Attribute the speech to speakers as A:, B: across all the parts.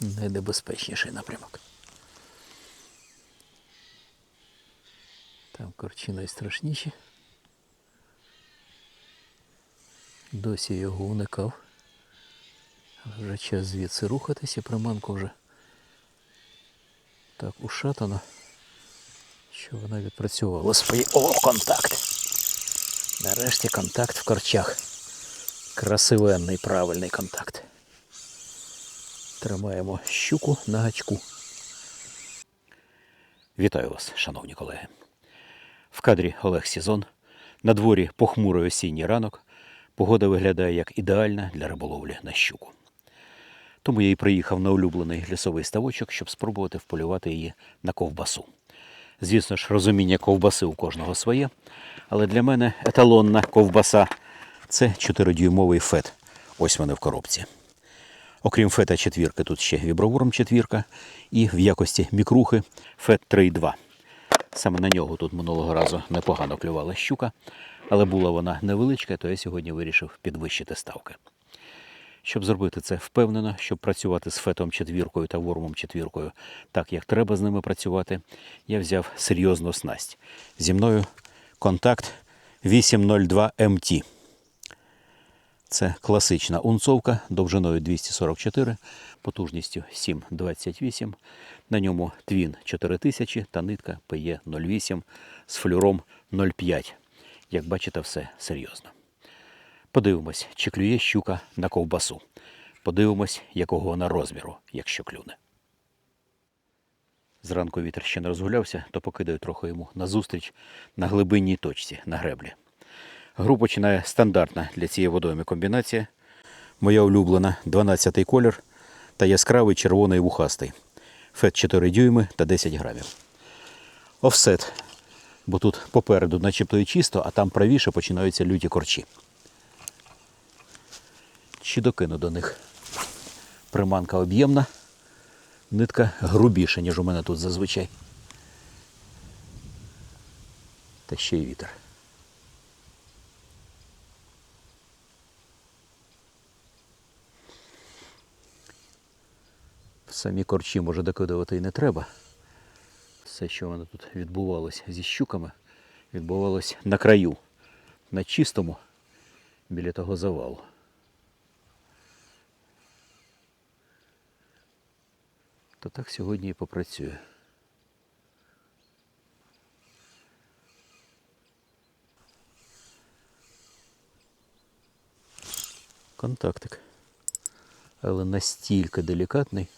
A: найнебезпечніший напрямок. Там корчі найстрашніші. Досі його уникав. Вже час звідси рухатися, приманку вже так ушатано, що вона відпрацювала свої. О, контакт! Нарешті контакт в корчах. Красивенний правильний контакт. Тримаємо щуку на гачку. Вітаю вас, шановні колеги. В кадрі Олег Сізон. На дворі похмурий осінній ранок. Погода виглядає як ідеальна для риболовлі на щуку. Тому я і приїхав на улюблений лісовий ставочок, щоб спробувати вполювати її на ковбасу. Звісно ж, розуміння ковбаси у кожного своє, але для мене еталонна ковбаса це 4-дюймовий фет. Ось вони в коробці. Окрім фета четвірки, тут ще віброворм четвірка і в якості мікрухи фет 3,2. Саме на нього тут минулого разу непогано клювала щука, але була вона невеличка, то я сьогодні вирішив підвищити ставки. Щоб зробити це впевнено, щоб працювати з фетом четвіркою та вормом четвіркою так, як треба з ними працювати, я взяв серйозну снасть. Зі мною контакт 802 МТ. Це класична унцовка довжиною 244, потужністю 7,28. На ньому твін 4000 та нитка PE08 з флюром 0,5. Як бачите, все серйозно. Подивимось, чи клює щука на ковбасу. Подивимось, якого вона розміру, якщо клюне. Зранку вітер ще не розгулявся, то покидаю трохи йому назустріч на глибинній точці на греблі. Гру починає стандартна для цієї водойми комбінація. Моя улюблена 12-й колір та яскравий червоний вухастий. Фет 4 дюйми та 10 грамів. Офсет. Бо тут попереду начебто і чисто, а там правіше починаються люті корчі. Чи докину до них. Приманка об'ємна, нитка грубіша, ніж у мене тут зазвичай. Та ще й вітер. Самі корчі може докидувати і не треба. Все, що воно тут відбувалося зі щуками, відбувалося на краю, на чистому, біля того завалу. То так сьогодні і попрацює. Контактик. Але настільки делікатний,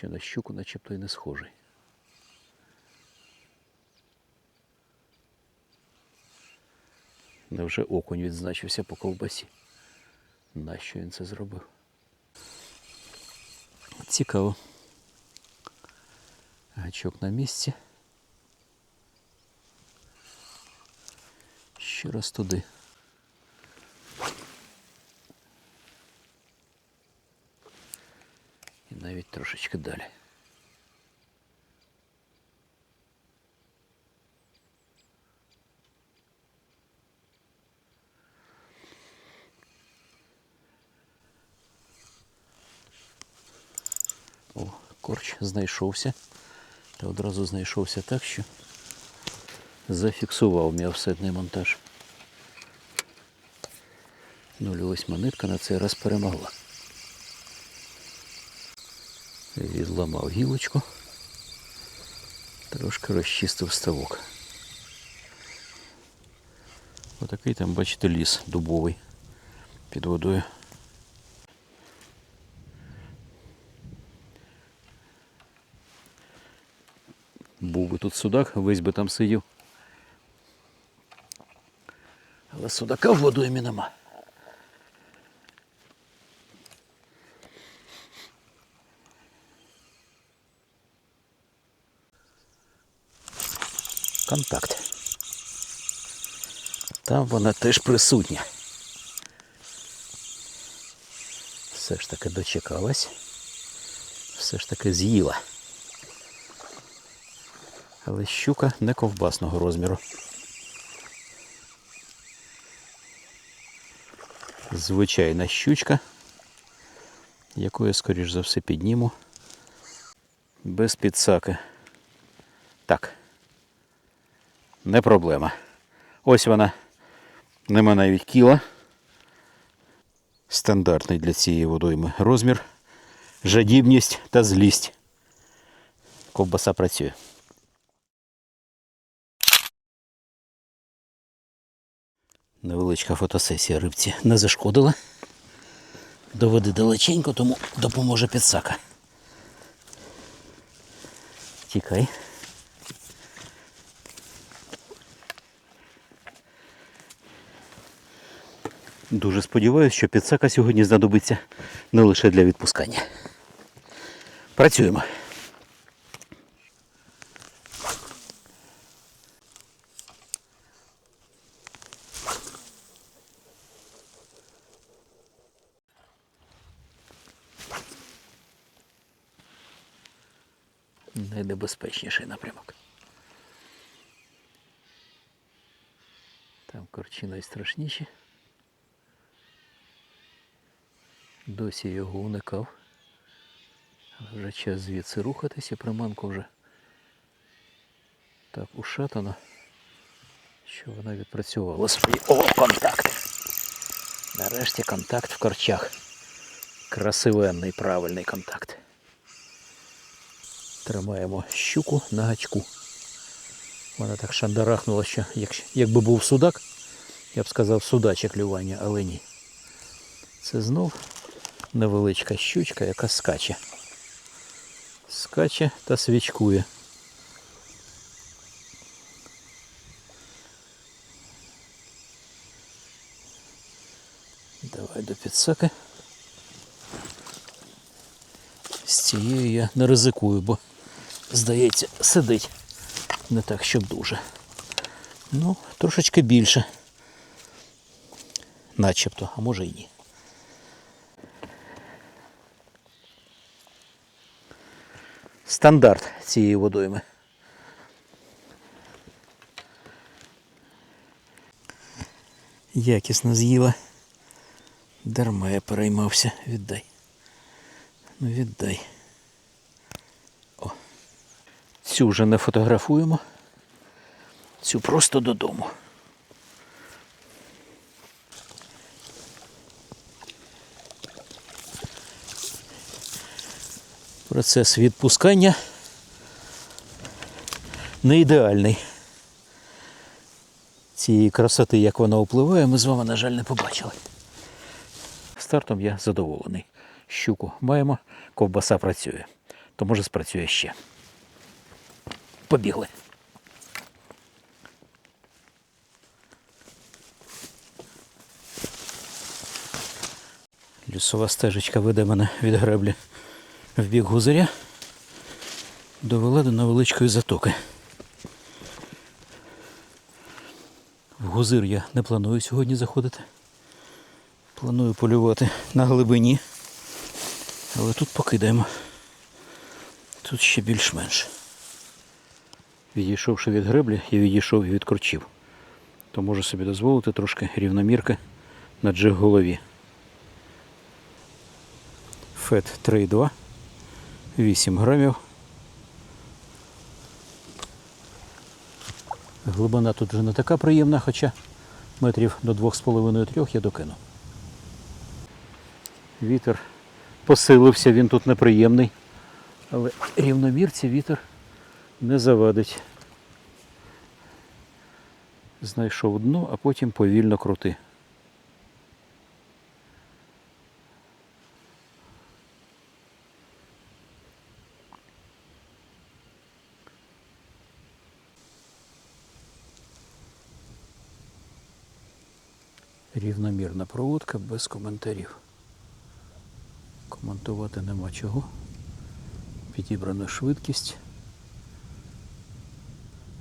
A: що на щуку начебто і не схожий. Невже окунь відзначився по ковбасі? Нащо він це зробив? Цікаво. Гачок на місці. Ще раз туди. І навіть трошечки далі. О, корч знайшовся. Та одразу знайшовся так, що зафіксував мій офсетний монтаж. 0,8 нитка на цей раз перемогла. Відламав гілочку, трошки розчистив ставок. Отакий там, бачите, ліс дубовий під водою. Був би тут судак, весь би там сидів. Але судака в водоймі нема. Контакт. Там вона теж присутня. Все ж таки дочекалась. Все ж таки з'їла. Але щука не ковбасного розміру. Звичайна щучка, яку я, скоріш за все, підніму. Без підсаки. Так. Не проблема. Ось вона. Нема навіть кіла. Стандартний для цієї водойми розмір, жадібність та злість. Ковбаса працює. Невеличка фотосесія рибці не зашкодила. Доведи далеченько, тому допоможе підсака. Тікай. Дуже сподіваюся, що підсака сьогодні знадобиться не лише для відпускання. Працюємо. Найнебезпечніший напрямок. Там корчі найстрашніші. Досі його уникав. Вже час звідси рухатися, приманку вже так ушатано, що вона відпрацювала свої. О, контакт! Нарешті контакт в корчах. Красивенний правильний контакт. Тримаємо щуку на гачку. Вона так шандарахнула, що якби був судак, я б сказав судаче клювання, але ні. Це знов невеличка щучка, яка скаче. Скаче та свічкує. Давай до підсаки. З цією я не ризикую, бо, здається, сидить не так, щоб дуже. Ну, трошечки більше. Начебто, а може і ні. Стандарт цієї водойми. Якісно з'їла. Дарма я переймався. Віддай. Ну віддай. О. Цю вже не фотографуємо. Цю просто додому. Процес відпускання не ідеальний. Цієї красоти, як вона впливає, ми з вами, на жаль, не побачили. Стартом я задоволений. Щуку маємо, ковбаса працює. То може спрацює ще. Побігли. Лісова стежечка веде мене від греблі в бік гузаря. Довела до невеличкої затоки. В гузир я не планую сьогодні заходити. Планую полювати на глибині. Але тут покидаємо. Тут ще більш-менш. Відійшовши від греблі, я відійшов від корчів. То можу собі дозволити трошки рівномірки на джиг голові. Фет 3,2, 8 грамів. Глибина тут вже не така приємна, хоча метрів до 2,5-3 я докину. Вітер посилився, він тут неприємний, але рівномірці вітер не завадить. Знайшов дно, а потім повільно крути. Без коментарів. Коментувати нема чого. Підібрана швидкість.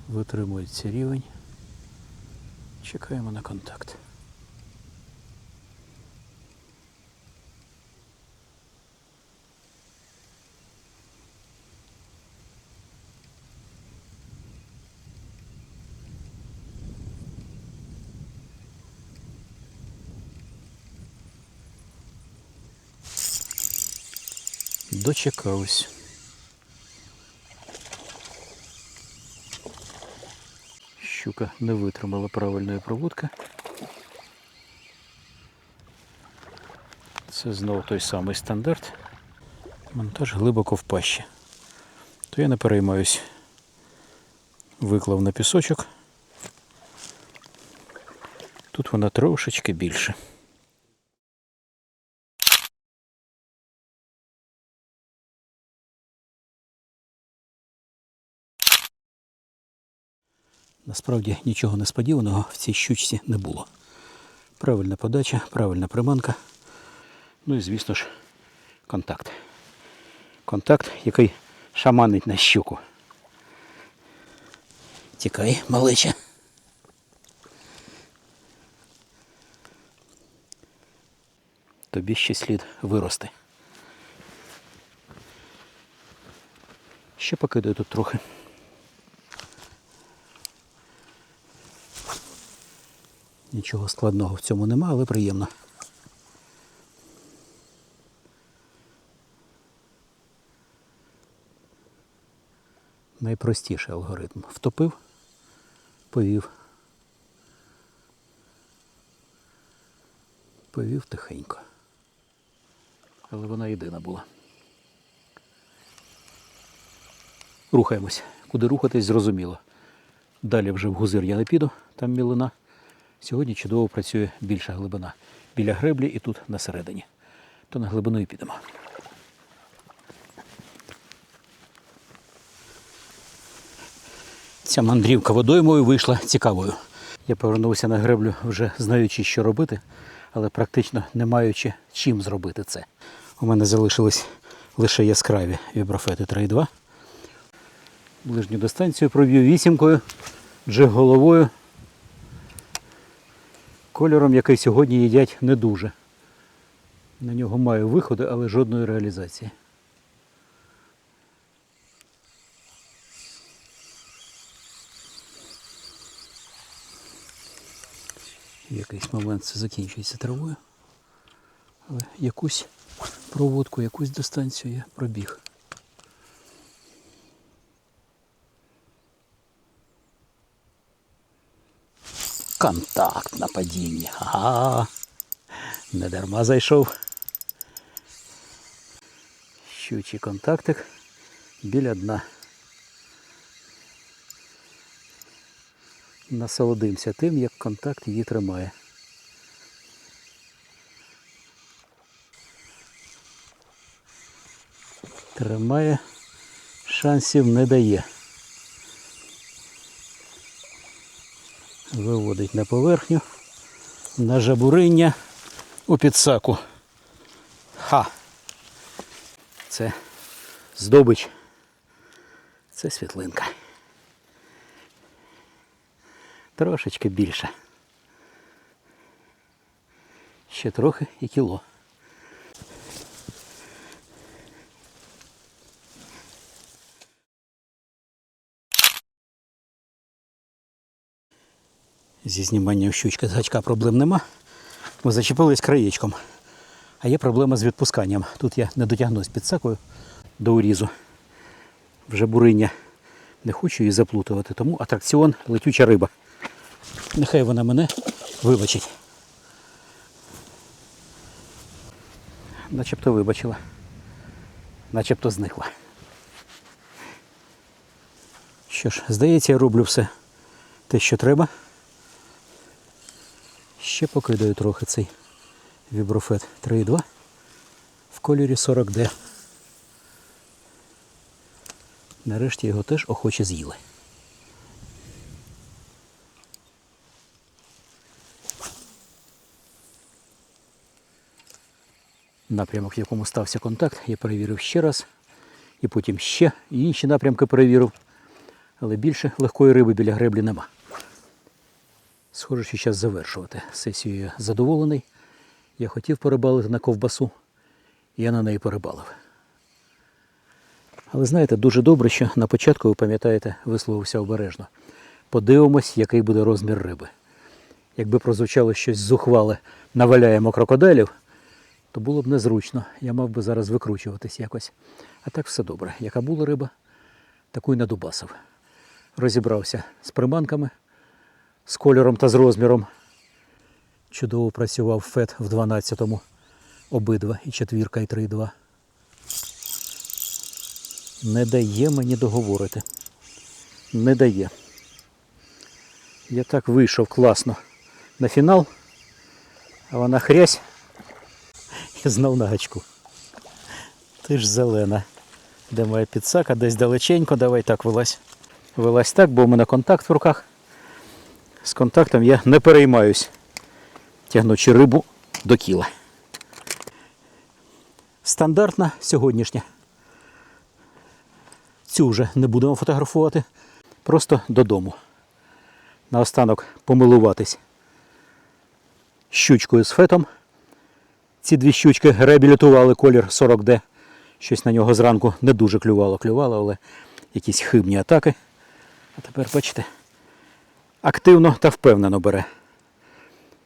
A: Витримується рівень. Чекаємо на контакт. Дочекались. Щука не витримала правильної проводки. Це знову той самий стандарт. Монтаж глибоко в пащі. То я не переймаюсь. Виклав на пісочок. Тут вона трошечки більше. Насправді нічого несподіваного в цій щучці не було. Правильна подача, правильна приманка. Ну і звісно ж, контакт. Контакт, який шаманить на щуку. Тікай, малеча. Тобі ще слід вирости. Ще покидаю тут трохи. Нічого складного в цьому нема, але приємно. Найпростіший алгоритм. Втопив, повів. Повів тихенько. Але вона єдина була. Рухаємось. Куди рухатись, зрозуміло. Далі вже в гузир я не піду, там мілина. Сьогодні чудово працює більша глибина. Біля греблі і тут на середині. То на глибину і підемо. Ця мандрівка водоймою вийшла цікавою. Я повернувся на греблю, вже знаючи, що робити, але практично не маючи чим зробити це. У мене залишились лише яскраві віброфети 3.2. Ближню дистанцію проб'ю вісімкою, джиг головою. Кольором, який сьогодні їдять не дуже. На нього маю виходи, але жодної реалізації. В якийсь момент це закінчується травою. Але якусь проводку, якусь дистанцію я пробіг. Контакт на падінні. Ага. Не дарма зайшов. Щучий контактик біля дна. Насолодимося тим, як контакт її тримає. Тримає, шансів не дає. Виводить на поверхню, на жабуриння у підсаку. Ха! Це здобич. Це світлинка. Трошечки більше. Ще трохи і кіло. Зі зніманням щучки з гачка проблем нема. Ми зачепились краєчком. А є проблема з відпусканням. Тут я не дотягнусь під сакою до урізу. Вже буриння. Не хочу її заплутувати, тому атракціон летюча риба. Нехай вона мене вибачить. Начебто вибачила. Начебто зникла. Що ж, здається, я роблю все те, що треба. Ще покидаю трохи цей віброфет 3.2 в кольорі 40D. Нарешті його теж охоче з'їли. Напрямок, в якому стався контакт, я перевірив ще раз, і потім ще інші напрямки перевірив. Але більше легкої риби біля греблі нема. Схоже, що час завершувати. Сесію я задоволений. Я хотів порибалити на ковбасу, і я на неї порибалив. Але знаєте, дуже добре, що на початку, ви пам'ятаєте, висловився обережно. Подивимось, який буде розмір риби. Якби прозвучало щось зухвале, наваляємо крокодилів, то було б незручно. Я мав би зараз викручуватись якось. А так все добре. Яка була риба, таку й надубасив. Розібрався з приманками, з кольором та з розміром. Чудово працював фет в 12-му. Обидва, і четвірка, і 3,2. Не дає мені договорити. Не дає. Я так вийшов класно на фінал, а вона хрясь і знов на гачку. Ти ж зелена. Де моя підсака? Десь далеченько, давай так вилазь. Вилазь так, бо у мене контакт в руках. З контактом я не переймаюсь, тягнучи рибу до кіла. Стандартна сьогоднішня. Цю вже не будемо фотографувати. Просто додому. Наостанок помилуватись щучкою з фетом. Ці дві щучки реабілітували колір 40D. Щось на нього зранку не дуже клювало, клювало, але якісь хибні атаки. А тепер, бачите, активно та впевнено бере.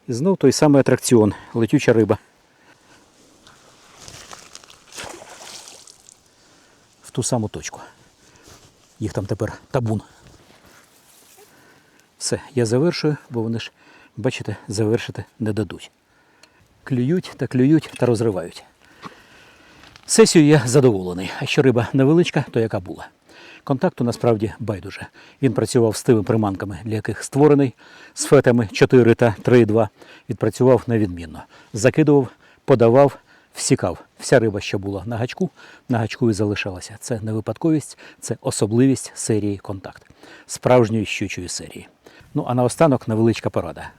A: І знов той самий атракціон, летюча риба. В ту саму точку. Їх там тепер табун. Все, я завершую, бо вони ж, бачите, завершити не дадуть. Клюють та клюють та розривають. Сесію я задоволений. А що риба невеличка, то яка була. Контакту насправді байдуже. Він працював з тими приманками, для яких створений, з фетами 4 та 3,2. Відпрацював невідмінно. Закидував, подавав, всікав. Вся риба, що була на гачку, на гачку і залишалася. Це не випадковість, це особливість серії контакт, справжньої щучої серії. Ну а наостанок невеличка порада.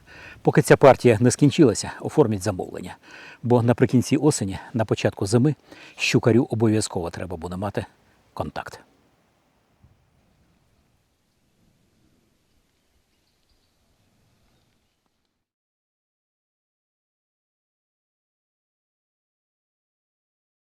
A: Поки ця партія не скінчилася, оформіть замовлення. Бо наприкінці осені, на початку зими, щукарю обов'язково треба буде мати контакт.